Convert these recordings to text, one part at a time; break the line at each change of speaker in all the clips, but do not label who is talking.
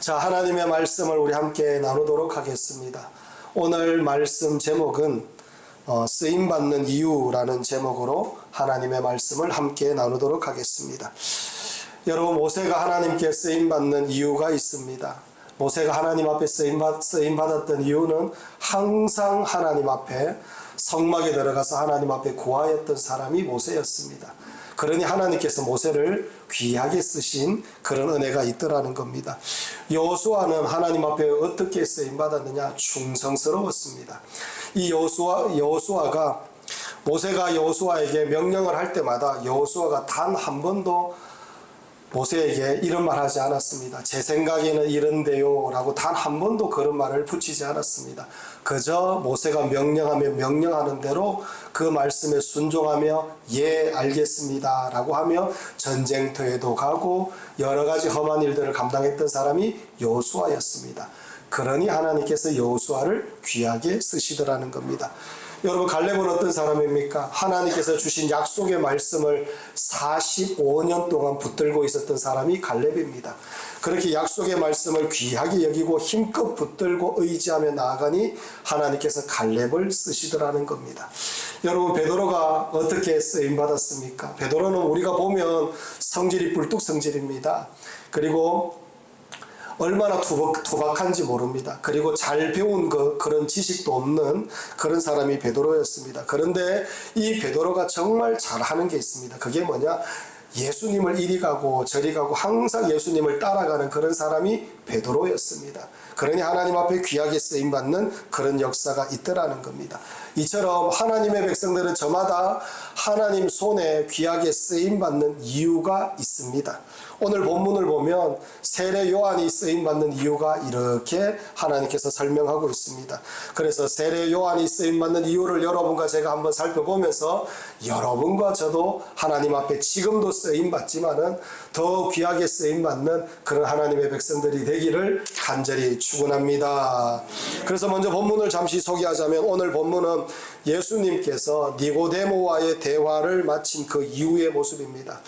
자, 하나님의 말씀을 우리 함께 나누도록 하겠습니다. 오늘 말씀 제목은 어, 쓰임 받는 이유라는 제목으로 하나님의 말씀을 함께 나누도록 하겠습니다. 여러분 모세가 하나님께 쓰임 받는 이유가 있습니다. 모세가 하나님 앞에 쓰임, 받, 쓰임 받았던 이유는 항상 하나님 앞에 성막에 들어가서 하나님 앞에 구하였던 사람이 모세였습니다. 그러니 하나님께서 모세를 귀하게 쓰신 그런 은혜가 있더라는 겁니다. 여호수아는 하나님 앞에 어떻게 쓰임 받았느냐? 충성스러웠습니다. 이 여호수아 여호수아가 모세가 여호수아에게 명령을 할 때마다 여호수아가 단 한 번도 모세에게 이런 말 하지 않았습니다. 제 생각에는 이런데요. 라고 단 한 번도 그런 말을 붙이지 않았습니다. 그저 모세가 명령하며 명령하는 대로 그 말씀에 순종하며 예, 알겠습니다. 라고 하며 전쟁터에도 가고 여러 가지 험한 일들을 감당했던 사람이 여호수아였습니다. 그러니 하나님께서 여호수아를 귀하게 쓰시더라는 겁니다. 여러분 갈렙은 어떤 사람입니까? 하나님께서 주신 약속의 말씀을 45년 동안 붙들고 있었던 사람이 갈렙입니다. 그렇게 약속의 말씀을 귀하게 여기고 힘껏 붙들고 의지하며 나아가니 하나님께서 갈렙을 쓰시더라는 겁니다. 여러분 베드로가 어떻게 쓰임 받았습니까? 베드로는 우리가 보면 성질이 뿔뚝 성질입니다. 그리고 얼마나 투박, 투박한지 모릅니다. 그리고 잘 배운 그, 그런 지식도 없는 그런 사람이 베드로였습니다. 그런데 이 베드로가 정말 잘하는 게 있습니다. 그게 뭐냐? 예수님을 이리 가고 저리 가고 항상 예수님을 따라가는 그런 사람이 베드로였습니다. 그러니 하나님 앞에 귀하게 쓰임 받는 그런 역사가 있더라는 겁니다. 이처럼 하나님의 백성들은 저마다 하나님 손에 귀하게 쓰임 받는 이유가 있습니다. 오늘 본문을 보면 세례 요한이 쓰임 받는 이유가 이렇게 하나님께서 설명하고 있습니다. 그래서 세례 요한이 쓰임 받는 이유를 여러분과 제가 한번 살펴보면서 여러분과 저도 하나님 앞에 지금도 쓰임 받지만은 더 귀하게 쓰임 받는 그런 하나님의 백성들이 되기를 간절히 축원합니다. 그래서 먼저 본문을 잠시 소개하자면 오늘 본문은 예수님께서 니고데모와의 대화를 마친 그 이후의 모습입니다.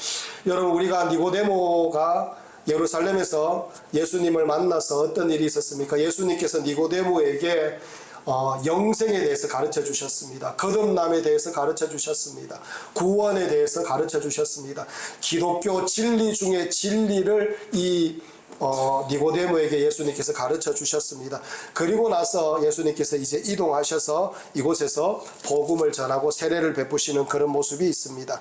여러분 우리가 니고데모가 예루살렘에서 예수님을 만나서 어떤 일이 있었습니까? 예수님께서 니고데모에게 어, 영생에 대해서 가르쳐 주셨습니다. 거듭남에 대해서 가르쳐 주셨습니다. 구원에 대해서 가르쳐 주셨습니다. 기독교 진리 중에 진리를 이 어, 니고데모에게 예수님께서 가르쳐 주셨습니다. 그리고 나서 예수님께서 이제 이동하셔서 이곳에서 복음을 전하고 세례를 베푸시는 그런 모습이 있습니다.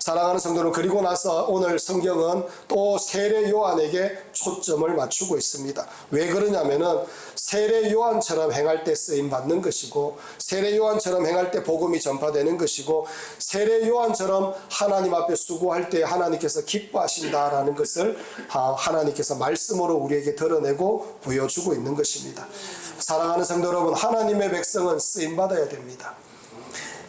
사랑하는 성도는 그리고 나서 오늘 성경은 또 세례 요한에게 초점을 맞추고 있습니다. 왜 그러냐면은 세례 요한처럼 행할 때 쓰임 받는 것이고 세례 요한처럼 행할 때 복음이 전파되는 것이고 세례 요한처럼 하나님 앞에 수고할 때 하나님께서 기뻐하신다라는 것을 하나님께서 말 씀으로 우리에게 드러내고 보여주고 있는 것입니다. 사랑하는 성도 여러분, 하나님의 백성은 쓰임 받아야 됩니다.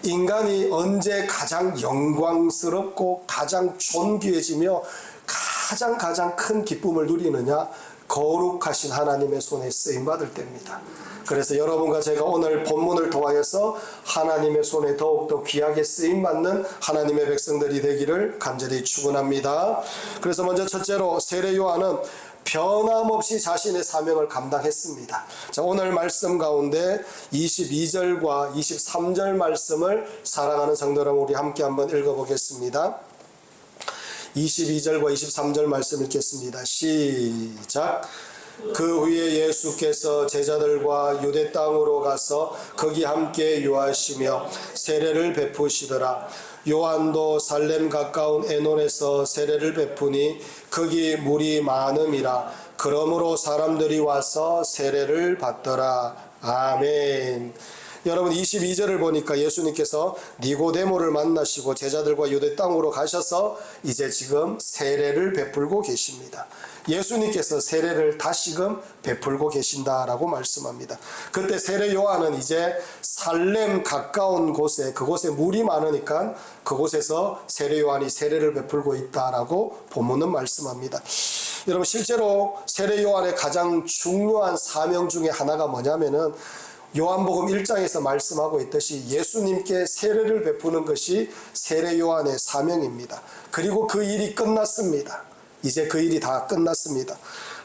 인간이 언제 가장 영광스럽고 가장 존귀해지며 가장 가장 큰 기쁨을 누리느냐? 거룩하신 하나님의 손에 쓰임 받을 때입니다. 그래서 여러분과 제가 오늘 본문을 통하여서 하나님의 손에 더욱더 귀하게 쓰임 받는 하나님의 백성들이 되기를 간절히 축원합니다. 그래서 먼저 첫째로 세례 요한은 변함없이 자신의 사명을 감당했습니다. 자, 오늘 말씀 가운데 22절과 23절 말씀을 사랑하는 성도 여러분 우리 함께 한번 읽어보겠습니다. 22절과 23절 말씀 읽겠습니다. 시작. 그 후에 예수께서 제자들과 유대 땅으로 가서 거기 함께 유하시며 세례를 베푸시더라. 요한도 살렘 가까운 에논에서 세례를 베푸니 거기 물이 많음이라. 그러므로 사람들이 와서 세례를 받더라. 아멘. 여러분 22절을 보니까 예수님께서 니고데모를 만나시고 제자들과 유대 땅으로 가셔서 이제 지금 세례를 베풀고 계십니다. 예수님께서 세례를 다시금 베풀고 계신다라고 말씀합니다. 그때 세례 요한은 이제 살렘 가까운 곳에 그곳에 물이 많으니까 그곳에서 세례 요한이 세례를 베풀고 있다라고 본문은 말씀합니다. 여러분 실제로 세례 요한의 가장 중요한 사명 중에 하나가 뭐냐면은 요한복음 1장에서 말씀하고 있듯이 예수님께 세례를 베푸는 것이 세례 요한의 사명입니다. 그리고 그 일이 끝났습니다. 이제 그 일이 다 끝났습니다.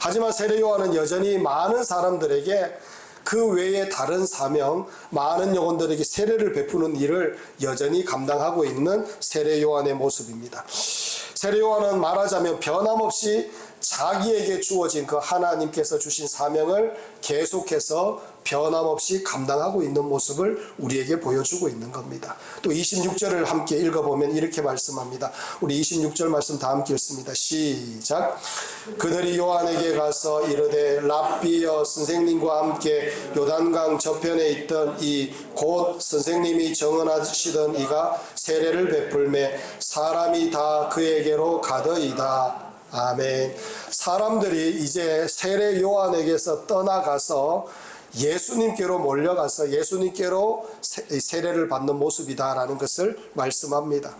하지만 세례 요한은 여전히 많은 사람들에게 그 외에 다른 사명, 많은 영혼들에게 세례를 베푸는 일을 여전히 감당하고 있는 세례 요한의 모습입니다. 세례 요한은 말하자면 변함없이 자기에게 주어진 그 하나님께서 주신 사명을 계속해서 변함없이 감당하고 있는 모습을 우리에게 보여주고 있는 겁니다. 또 26절을 함께 읽어보면 이렇게 말씀합니다. 우리 26절 말씀 다 함께 읽습니다. 시작. 그들이 요한에게 가서 이르되 랍비여 선생님과 함께 요단강 저편에 있던 이 곧 선생님이 정언하시던 이가 세례를 베풀매 사람이 다 그에게로 가더이다. 아멘. 사람들이 이제 세례 요한에게서 떠나가서 예수님께로 몰려가서 예수님께로 세- 세례를 받는 모습이다라는 것을 말씀합니다.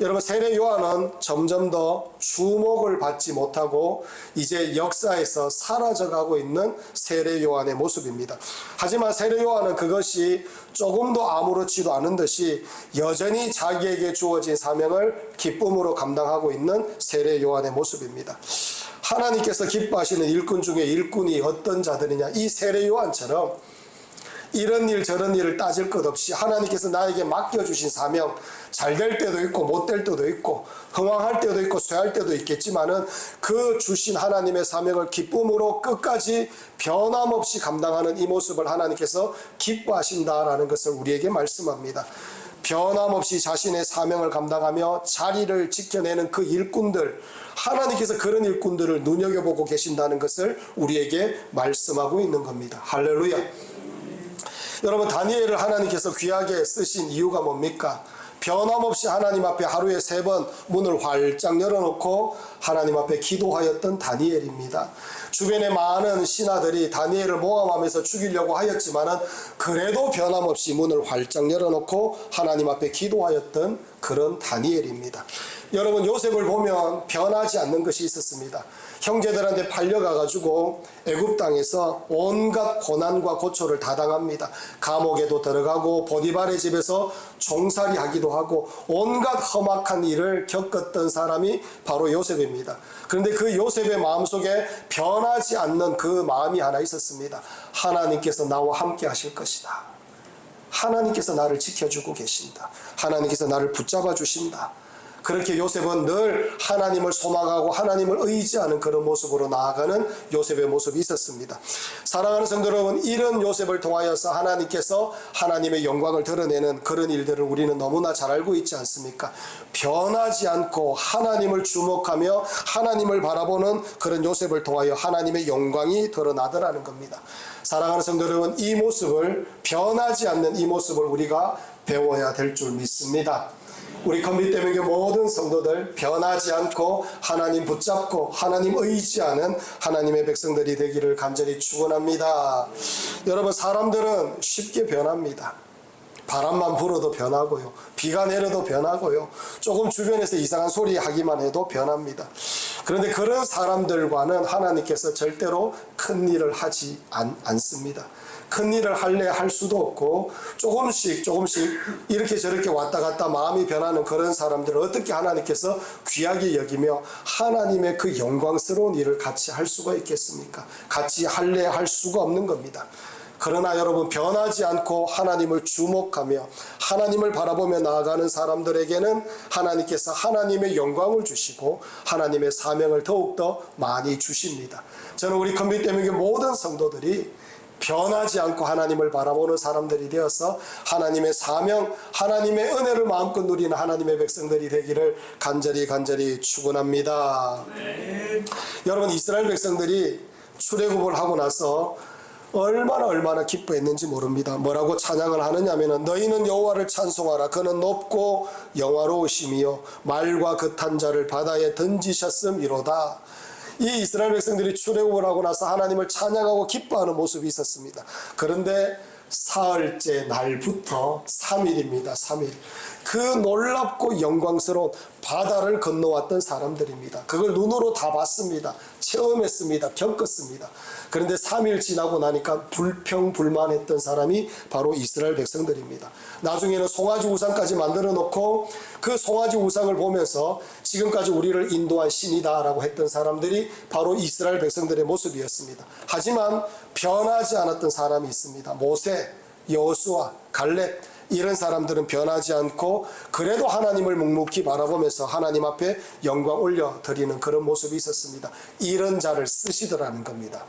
여러분 세례 요한은 점점 더 주목을 받지 못하고 이제 역사에서 사라져가고 있는 세례 요한의 모습입니다. 하지만 세례 요한은 그것이 조금도 아무렇지도 않은 듯이 여전히 자기에게 주어진 사명을 기쁨으로 감당하고 있는 세례 요한의 모습입니다. 하나님께서 기뻐하시는 일꾼 중에 일꾼이 어떤 자들이냐 이 세례 요한처럼 이런 일 저런 일을 따질 것 없이 하나님께서 나에게 맡겨주신 사명 잘 될 때도 있고 못 될 때도 있고 흥황할 때도 있고 쇠할 때도 있겠지만은 그 주신 하나님의 사명을 기쁨으로 끝까지 변함없이 감당하는 이 모습을 하나님께서 기뻐하신다라는 것을 우리에게 말씀합니다. 변함없이 자신의 사명을 감당하며 자리를 지켜내는 그 일꾼들 하나님께서 그런 일꾼들을 눈여겨보고 계신다는 것을 우리에게 말씀하고 있는 겁니다. 할렐루야. 여러분 다니엘을 하나님께서 귀하게 쓰신 이유가 뭡니까? 변함없이 하나님 앞에 하루에 세 번 문을 활짝 열어놓고 하나님 앞에 기도하였던 다니엘입니다. 주변에 많은 신하들이 다니엘을 모함하면서 죽이려고 하였지만은 그래도 변함없이 문을 활짝 열어놓고 하나님 앞에 기도하였던 그런 다니엘입니다. 여러분 요셉을 보면 변하지 않는 것이 있었습니다. 형제들한테 팔려가 가지고 애굽 땅에서 온갖 고난과 고초를 다 당합니다. 감옥에도 들어가고 보디발의 집에서 종살이 하기도 하고 온갖 험악한 일을 겪었던 사람이 바로 요셉입니다. 그런데 그 요셉의 마음속에 변하지 않는 그 마음이 하나 있었습니다. 하나님께서 나와 함께 하실 것이다. 하나님께서 나를 지켜주고 계신다. 하나님께서 나를 붙잡아 주신다. 그렇게 요셉은 늘 하나님을 소망하고 하나님을 의지하는 그런 모습으로 나아가는 요셉의 모습이 있었습니다. 사랑하는 성도 여러분, 이런 요셉을 통하여서 하나님께서 하나님의 영광을 드러내는 그런 일들을 우리는 너무나 잘 알고 있지 않습니까? 변하지 않고 하나님을 주목하며 하나님을 바라보는 그런 요셉을 통하여 하나님의 영광이 드러나더라는 겁니다. 사랑하는 성도 여러분, 이 모습을 변하지 않는 이 모습을 우리가 배워야 될 줄 믿습니다. 우리 때문에 모든 성도들 변하지 않고 하나님 붙잡고 하나님 의지하는 하나님의 백성들이 되기를 간절히 축원합니다. 여러분 사람들은 쉽게 변합니다. 바람만 불어도 변하고요. 비가 내려도 변하고요. 조금 주변에서 이상한 소리 하기만 해도 변합니다. 그런데 그런 사람들과는 하나님께서 절대로 큰 일을 하지 않, 않습니다. 큰 일을 할래 할 수도 없고 조금씩 조금씩 이렇게 저렇게 왔다 갔다 마음이 변하는 그런 사람들을 어떻게 하나님께서 귀하게 여기며 하나님의 그 영광스러운 일을 같이 할 수가 있겠습니까? 같이 할래 할 수가 없는 겁니다. 그러나 여러분 변하지 않고 하나님을 주목하며 하나님을 바라보며 나아가는 사람들에게는 하나님께서 하나님의 영광을 주시고 하나님의 사명을 더욱더 많이 주십니다. 저는 우리 컴퓨터 때문에 모든 성도들이 변하지 않고 하나님을 바라보는 사람들이 되어서 하나님의 사명, 하나님의 은혜를 마음껏 누리는 하나님의 백성들이 되기를 간절히 간절히 축원합니다. 여러분 이스라엘 백성들이 출애굽을 하고 나서 얼마나 얼마나 기뻐했는지 모릅니다. 뭐라고 찬양을 하느냐면은 너희는 여호와를 찬송하라. 그는 높고 영화로우심이요 말과 그탄 자를 바다에 던지셨음이로다. 이 이스라엘 백성들이 출애굽을 하고 나서 하나님을 찬양하고 기뻐하는 모습이 있었습니다. 그런데 사흘째 날부터 3일입니다. 3일. 그 놀랍고 영광스러운 바다를 건너왔던 사람들입니다. 그걸 눈으로 다 봤습니다. 체험했습니다. 겪었습니다. 그런데 3일 지나고 나니까 불평불만했던 사람이 바로 이스라엘 백성들입니다. 나중에는 송아지 우상까지 만들어 놓고 그 송아지 우상을 보면서 지금까지 우리를 인도한 신이다라고 했던 사람들이 바로 이스라엘 백성들의 모습이었습니다. 하지만 변하지 않았던 사람이 있습니다. 모세, 여호수아, 갈렙 이런 사람들은 변하지 않고 그래도 하나님을 묵묵히 바라보면서 하나님 앞에 영광 올려 드리는 그런 모습이 있었습니다. 이런 자를 쓰시더라는 겁니다.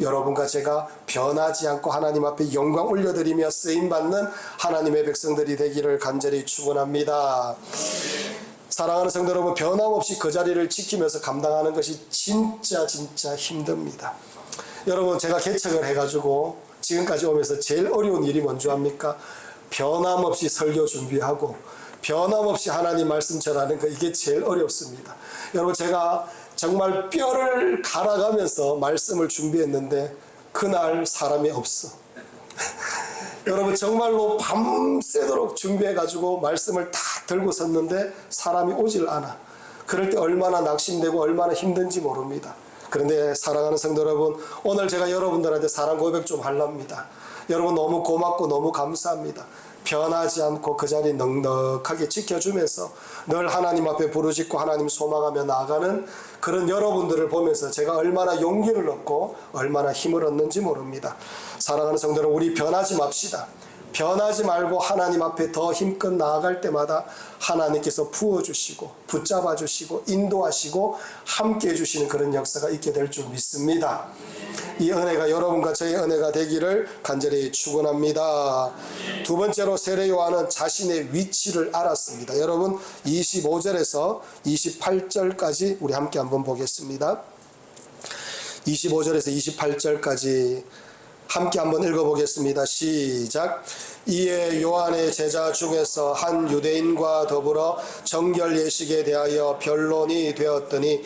여러분과 제가 변하지 않고 하나님 앞에 영광 올려드리며 쓰임 받는 하나님의 백성들이 되기를 간절히 축원합니다. 사랑하는 성도 여러분 변함없이 그 자리를 지키면서 감당하는 것이 진짜 진짜 힘듭니다. 여러분 제가 개척을 해가지고 지금까지 오면서 제일 어려운 일이 뭔지 압니까? 변함없이 설교 준비하고 변함없이 하나님 말씀 전하는 거 이게 제일 어렵습니다. 여러분 제가 정말 뼈를 갈아가면서 말씀을 준비했는데 그날 사람이 없어. 여러분 정말로 밤새도록 준비해가지고 말씀을 다 들고 섰는데 사람이 오질 않아. 그럴 때 얼마나 낙심되고 얼마나 힘든지 모릅니다. 그런데 사랑하는 성도 여러분, 오늘 제가 여러분들한테 사랑 고백 좀 할랍니다. 여러분 너무 고맙고 너무 감사합니다. 변하지 않고 그 자리 넉넉하게 지켜주면서 늘 하나님 앞에 부르짖고 하나님 소망하며 나아가는 그런 여러분들을 보면서 제가 얼마나 용기를 얻고 얼마나 힘을 얻는지 모릅니다. 사랑하는 성도는 우리 변하지 맙시다. 변하지 말고 하나님 앞에 더 힘껏 나아갈 때마다 하나님께서 부어주시고 붙잡아 주시고 인도하시고 함께 해주시는 그런 역사가 있게 될 줄 믿습니다. 이 은혜가 여러분과 저의 은혜가 되기를 간절히 축원합니다. 두 번째로 세례 요한은 자신의 위치를 알았습니다. 여러분 25절에서 28절까지 우리 함께 한번 보겠습니다. 25절에서 28절까지 함께 한번 읽어보겠습니다. 시작. 이에 요한의 제자 중에서 한 유대인과 더불어 정결 예식에 대하여 변론이 되었더니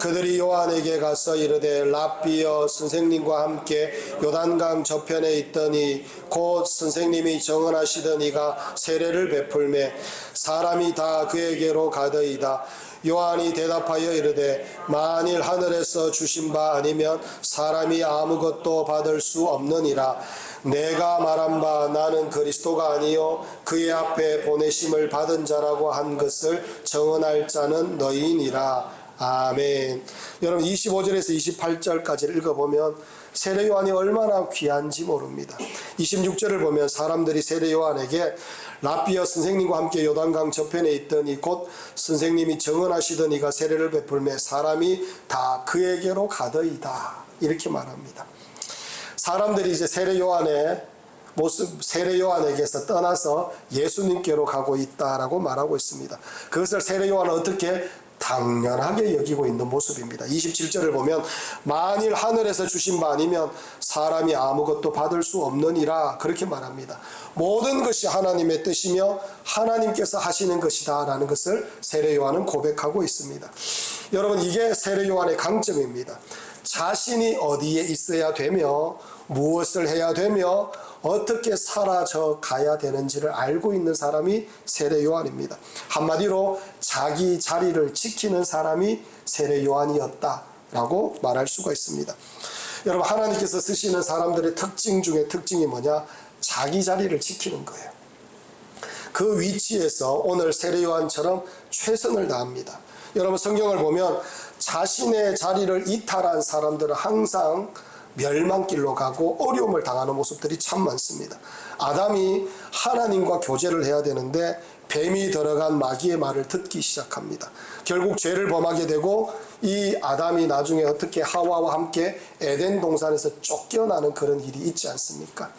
그들이 요한에게 가서 이르되 랍비여 선생님과 함께 요단강 저편에 있더니 곧 선생님이 정언하시던 이가 세례를 베풀매 사람이 다 그에게로 가더이다. 요한이 대답하여 이르되 만일 하늘에서 주신 바 아니면 사람이 아무것도 받을 수 없느니라 내가 말한 바 나는 그리스도가 아니요 그의 앞에 보내심을 받은 자라고 한 것을 정언할 자는 너희니라 아멘. 여러분 25절에서 28절까지를 읽어보면 세례 요한이 얼마나 귀한지 모릅니다. 26절을 보면 사람들이 세례 요한에게 라비어 선생님과 함께 요단강 저편에 있더니 곧 선생님이 정언하시던 이가 세례를 베풀매 사람이 다 그에게로 가더이다. 이렇게 말합니다. 사람들이 이제 세례 요한의 모습 세례 요한에게서 떠나서 예수님께로 가고 있다라고 말하고 있습니다. 그것을 세례 요한은 어떻게 당연하게 여기고 있는 모습입니다. 27절을 보면 만일 하늘에서 주신 바 아니면 사람이 아무것도 받을 수 없느니라 그렇게 말합니다. 모든 것이 하나님의 뜻이며 하나님께서 하시는 것이다라는 것을 세례 요한은 고백하고 있습니다. 여러분 이게 세례 요한의 강점입니다. 자신이 어디에 있어야 되며 무엇을 해야 되며 어떻게 사라져 가야 되는지를 알고 있는 사람이 세례 요한입니다. 한마디로 자기 자리를 지키는 사람이 세례 요한이었다라고 말할 수가 있습니다. 여러분 하나님께서 쓰시는 사람들의 특징 중에 특징이 뭐냐? 자기 자리를 지키는 거예요. 그 위치에서 오늘 세례 요한처럼 최선을 다합니다. 여러분 성경을 보면 자신의 자리를 이탈한 사람들은 항상 멸망길로 가고 어려움을 당하는 모습들이 참 많습니다. 아담이 하나님과 교제를 해야 되는데 뱀이 들어간 마귀의 말을 듣기 시작합니다. 결국 죄를 범하게 되고 이 아담이 나중에 어떻게 하와와 함께 에덴 동산에서 쫓겨나는 그런 일이 있지 않습니까?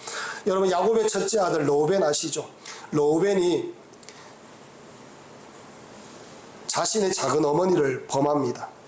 여러분 야곱의 첫째 아들 로벤 아시죠? 로벤이 자신의 작은 어머니를 범합니다.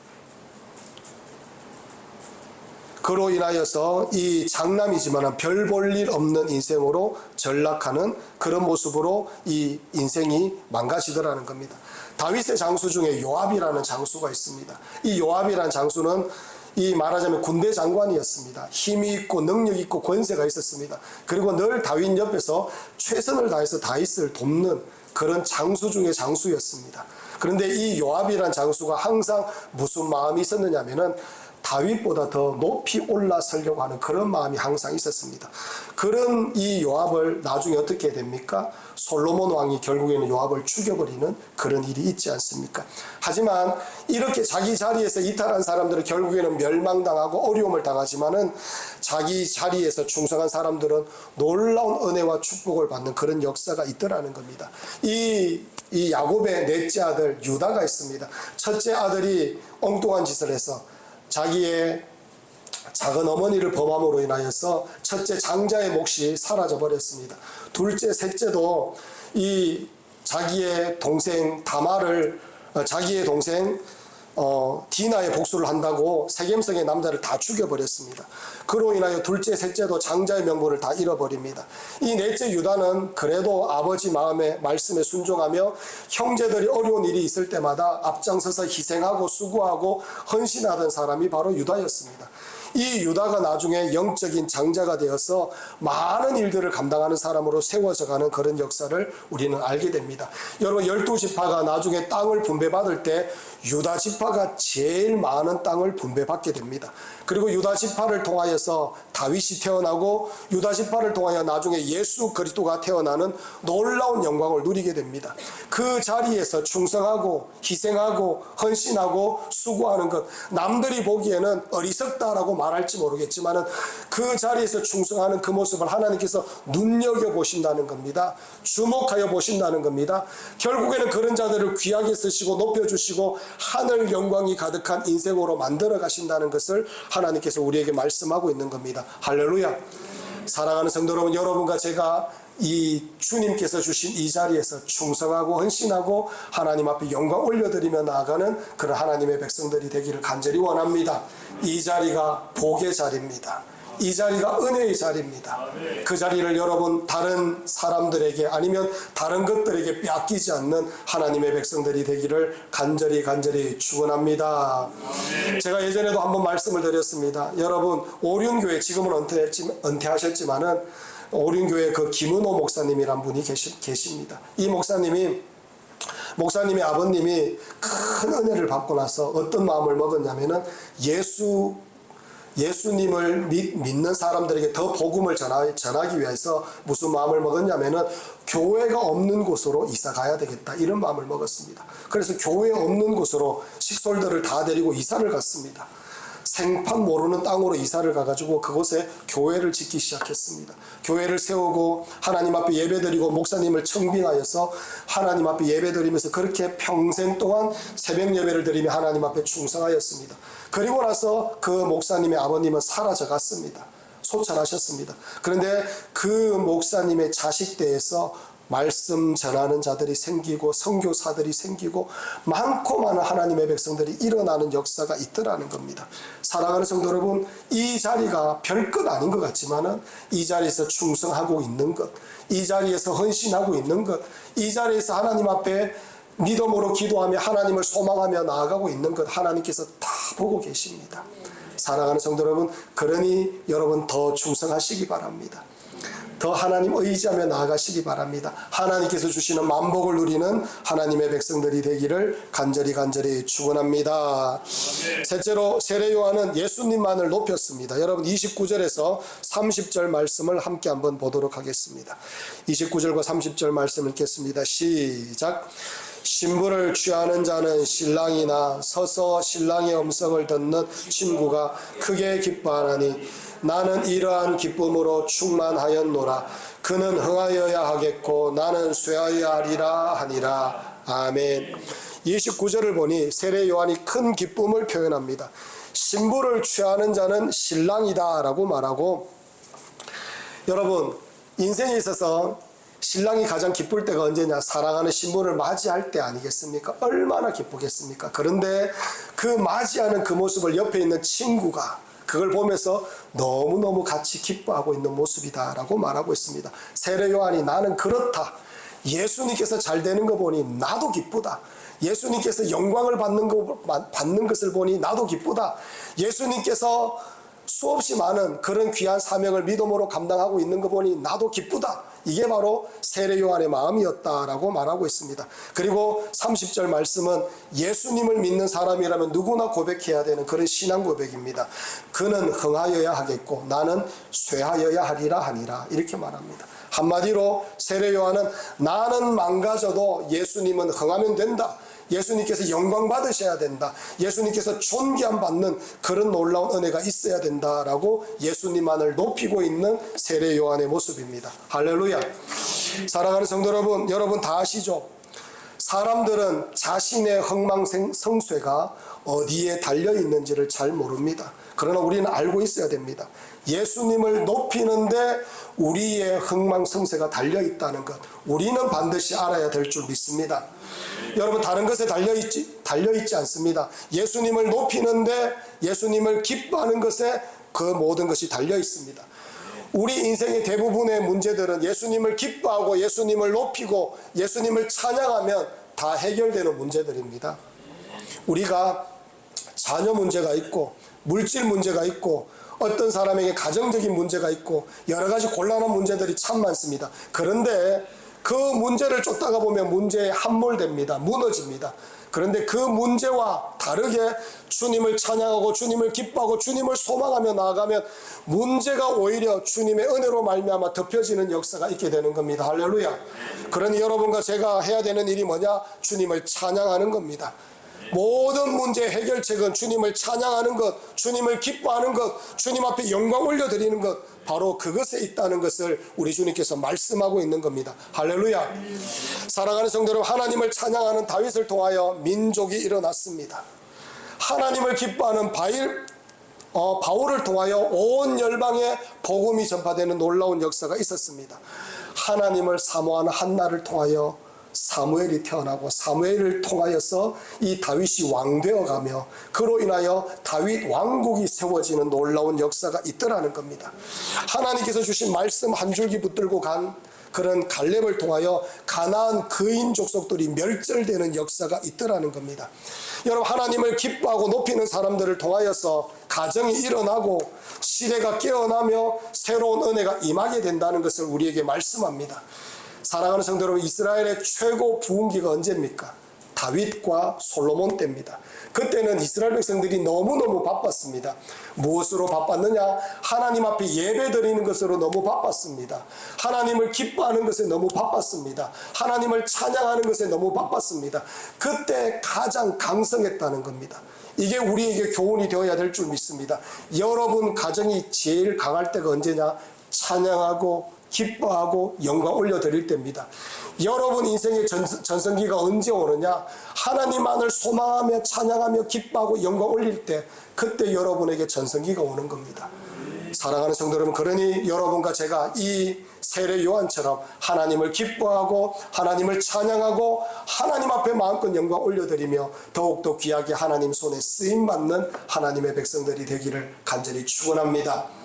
그로 인하여서 이 장남이지만 별 볼 일 없는 인생으로 전락하는 그런 모습으로 이 인생이 망가지더라는 겁니다. 다윗의 장수 중에 요압이라는 장수가 있습니다. 이 요압이라는 장수는 이 말하자면 군대 장관이었습니다. 힘이 있고 능력 있고 권세가 있었습니다. 그리고 늘 다윗 옆에서 최선을 다해서 다윗을 돕는 그런 장수 중의 장수였습니다. 그런데 이 요압이란 장수가 항상 무슨 마음이 있었느냐면은 다윗보다 더 높이 올라서려고 하는 그런 마음이 항상 있었습니다. 그런 이 요압을 나중에 어떻게 됩니까? 솔로몬 왕이 결국에는 요압을 죽여버리는 그런 일이 있지 않습니까? 하지만 이렇게 자기 자리에서 이탈한 사람들은 결국에는 멸망당하고 어려움을 당하지만은 자기 자리에서 충성한 사람들은 놀라운 은혜와 축복을 받는 그런 역사가 있더라는 겁니다. 이, 이 야곱의 넷째 아들 유다가 있습니다. 첫째 아들이 엉뚱한 짓을 해서 자기의 작은 어머니를 범함으로 인하여서 첫째 장자의 몫이 사라져 버렸습니다. 둘째, 셋째도 이 자기의 동생 다마를 어, 자기의 동생 어, 디나의 복수를 한다고 세겜성의 남자를 다 죽여버렸습니다. 그로 인하여 둘째, 셋째도 장자의 명분을 다 잃어버립니다. 이 넷째 유다는 그래도 아버지 마음에 말씀에 순종하며 형제들이 어려운 일이 있을 때마다 앞장서서 희생하고 수고하고 헌신하던 사람이 바로 유다였습니다. 이 유다가 나중에 영적인 장자가 되어서 많은 일들을 감당하는 사람으로 세워져 가는 그런 역사를 우리는 알게 됩니다. 여러분 열두 지파가 나중에 땅을 분배받을 때 유다 지파가 제일 많은 땅을 분배받게 됩니다. 그리고 유다 지파를 통하여서 다윗이 태어나고 유다 지파를 통하여 나중에 예수 그리스도가 태어나는 놀라운 영광을 누리게 됩니다. 그 자리에서 충성하고 희생하고 헌신하고 수고하는 것 남들이 보기에는 어리석다라고 말할지 모르겠지만은 그 자리에서 충성하는 그 모습을 하나님께서 눈여겨 보신다는 겁니다. 주목하여 보신다는 겁니다. 결국에는 그런 자들을 귀하게 쓰시고 높여 주시고 하늘 영광이 가득한 인생으로 만들어 가신다는 것을 하나님께서 우리에게 말씀하고 있는 겁니다. 할렐루야. 사랑하는 성도 여러분, 여러분과 제가 이 주님께서 주신 이 자리에서 충성하고 헌신하고 하나님 앞에 영광 올려드리며 나아가는 그런 하나님의 백성들이 되기를 간절히 원합니다. 이 자리가 복의 자리입니다. 이 자리가 은혜의 자리입니다. 그 자리를 여러분 다른 사람들에게 아니면 다른 것들에게 빼앗기지 않는 하나님의 백성들이 되기를 간절히 간절히 축원합니다. 제가 예전에도 한번 말씀을 드렸습니다. 여러분 오륜교회 지금은 은퇴했지, 은퇴하셨지만은 오륜교회 그 김은호 목사님이란 분이 계시, 계십니다. 이 목사님이 목사님의 아버님이 큰 은혜를 받고 나서 어떤 마음을 먹었냐면은 예수 예수님을 믿, 는 사람들에게 더 복음을 전하, 전하기 위해서 무슨 마음을 먹었냐면은 교회가 없는 곳으로 이사 가야 되겠다 이런 마음을 먹었습니다. 그래서 교회 없는 곳으로 식솔들을 다 데리고 이사를 갔습니다. 생판 모르는 땅으로 이사를 가가지고 그곳에 교회를 짓기 시작했습니다. 교회를 세우고 하나님 앞에 예배드리고 목사님을 청빙하여서 하나님 앞에 예배드리면서 그렇게 평생 동안 새벽 예배를 드리며 하나님 앞에 충성하였습니다. 그리고 나서 그 목사님의 아버님은 사라져 갔습니다. 소천하셨습니다. 그런데 그 목사님의 자식대에서 말씀 전하는 자들이 생기고 선교사들이 생기고 많고 많은 하나님의 백성들이 일어나는 역사가 있더라는 겁니다. 사랑하는 성도 여러분, 이 자리가 별것 아닌 것 같지만은 이 자리에서 충성하고 있는 것, 이 자리에서 헌신하고 있는 것, 이 자리에서 하나님 앞에 믿음으로 기도하며 하나님을 소망하며 나아가고 있는 것 하나님께서 다 보고 계십니다. 사랑하는 성도 여러분, 그러니 여러분 더 충성하시기 바랍니다. 더 하나님 의지하며 나아가시기 바랍니다. 하나님께서 주시는 만복을 누리는 하나님의 백성들이 되기를 간절히 간절히 축원합니다. 셋째로 세례 요한은 예수님만을 높였습니다. 여러분 29절에서 30절 말씀을 함께 한번 보도록 하겠습니다. 29절과 30절 말씀 읽겠습니다. 시작. 신부를 취하는 자는 신랑이나 서서 신랑의 음성을 듣는 친구가 크게 기뻐하나니 나는 이러한 기쁨으로 충만하였노라. 그는 흥하여야 하겠고 나는 쇠하여야 하리라 하니라. 아멘. 29절을 보니 세례 요한이 큰 기쁨을 표현합니다. 신부를 취하는 자는 신랑이다라고 말하고 여러분 인생에 있어서 신랑이 가장 기쁠 때가 언제냐? 사랑하는 신부를 맞이할 때 아니겠습니까? 얼마나 기쁘겠습니까? 그런데 그 맞이하는 그 모습을 옆에 있는 친구가 그걸 보면서 너무너무 같이 기뻐하고 있는 모습이다라고 말하고 있습니다. 세례 요한이 나는 그렇다. 예수님께서 잘 되는 거 보니 나도 기쁘다. 예수님께서 영광을 받는 거 받는 것을 보니 나도 기쁘다. 예수님께서 수없이 많은 그런 귀한 사명을 믿음으로 감당하고 있는 거 보니 나도 기쁘다. 이게 바로 세례 요한의 마음이었다라고 말하고 있습니다. 그리고 30절 말씀은 예수님을 믿는 사람이라면 누구나 고백해야 되는 그런 신앙 고백입니다. 그는 흥하여야 하겠고 나는 쇠하여야 하리라 하니라 이렇게 말합니다. 한마디로 세례 요한은 나는 망가져도 예수님은 흥하면 된다. 예수님께서 영광 받으셔야 된다. 예수님께서 존귀함 받는 그런 놀라운 은혜가 있어야 된다라고 예수님만을 높이고 있는 세례 요한의 모습입니다. 할렐루야. 사랑하는 성도 여러분, 여러분 다 아시죠? 사람들은 자신의 흥망성쇠가 어디에 달려 있는지를 잘 모릅니다. 그러나 우리는 알고 있어야 됩니다. 예수님을 높이는데 우리의 흥망성쇠가 달려 있다는 것, 우리는 반드시 알아야 될 줄 믿습니다. 여러분 다른 것에 달려 있지 달려 있지 않습니다. 예수님을 높이는데 예수님을 기뻐하는 것에 그 모든 것이 달려 있습니다. 우리 인생의 대부분의 문제들은 예수님을 기뻐하고 예수님을 높이고 예수님을 찬양하면 다 해결되는 문제들입니다. 우리가 자녀 문제가 있고 물질 문제가 있고 어떤 사람에게 가정적인 문제가 있고 여러 가지 곤란한 문제들이 참 많습니다. 그런데 그 문제를 쫓다가 보면 문제에 함몰됩니다. 무너집니다. 그런데 그 문제와 다르게 주님을 찬양하고 주님을 기뻐하고 주님을 소망하며 나아가면 문제가 오히려 주님의 은혜로 말미암아 덮여지는 역사가 있게 되는 겁니다. 할렐루야. 그러니 여러분과 제가 해야 되는 일이 뭐냐? 주님을 찬양하는 겁니다. 모든 문제 해결책은 주님을 찬양하는 것, 주님을 기뻐하는 것, 주님 앞에 영광 올려드리는 것, 바로 그것에 있다는 것을 우리 주님께서 말씀하고 있는 겁니다. 할렐루야. 사랑하는 성도 여러분, 하나님을 찬양하는 다윗을 통하여 민족이 일어났습니다. 하나님을 기뻐하는 바일, 어, 바울을 통하여 온 열방에 복음이 전파되는 놀라운 역사가 있었습니다. 하나님을 사모하는 한나를 통하여 사무엘이 태어나고 사무엘을 통하여서 이 다윗이 왕되어 가며 그로 인하여 다윗 왕국이 세워지는 놀라운 역사가 있더라는 겁니다. 하나님께서 주신 말씀 한 줄기 붙들고 간 그런 갈렙을 통하여 가나안 그인 족속들이 멸절되는 역사가 있더라는 겁니다. 여러분 하나님을 기뻐하고 높이는 사람들을 통하여서 가정이 일어나고 시대가 깨어나며 새로운 은혜가 임하게 된다는 것을 우리에게 말씀합니다. 사랑하는 성도 여러분, 이스라엘의 최고 부흥기가 언제입니까? 다윗과 솔로몬 때입니다. 그때는 이스라엘 백성들이 너무너무 바빴습니다. 무엇으로 바빴느냐? 하나님 앞에 예배 드리는 것으로 너무 바빴습니다. 하나님을 기뻐하는 것에 너무 바빴습니다. 하나님을 찬양하는 것에 너무 바빴습니다. 그때 가장 강성했다는 겁니다. 이게 우리에게 교훈이 되어야 될 줄 믿습니다. 여러분 가정이 제일 강할 때가 언제냐? 찬양하고 기뻐하고 영광 올려드릴 때입니다. 여러분 인생의 전, 전성기가 언제 오느냐? 하나님만을 소망하며 찬양하며 기뻐하고 영광 올릴 때 그때 여러분에게 전성기가 오는 겁니다. 사랑하는 성도 여러분, 그러니 여러분과 제가 이 세례 요한처럼 하나님을 기뻐하고 하나님을 찬양하고 하나님 앞에 마음껏 영광 올려드리며 더욱더 귀하게 하나님 손에 쓰임 받는 하나님의 백성들이 되기를 간절히 축원합니다.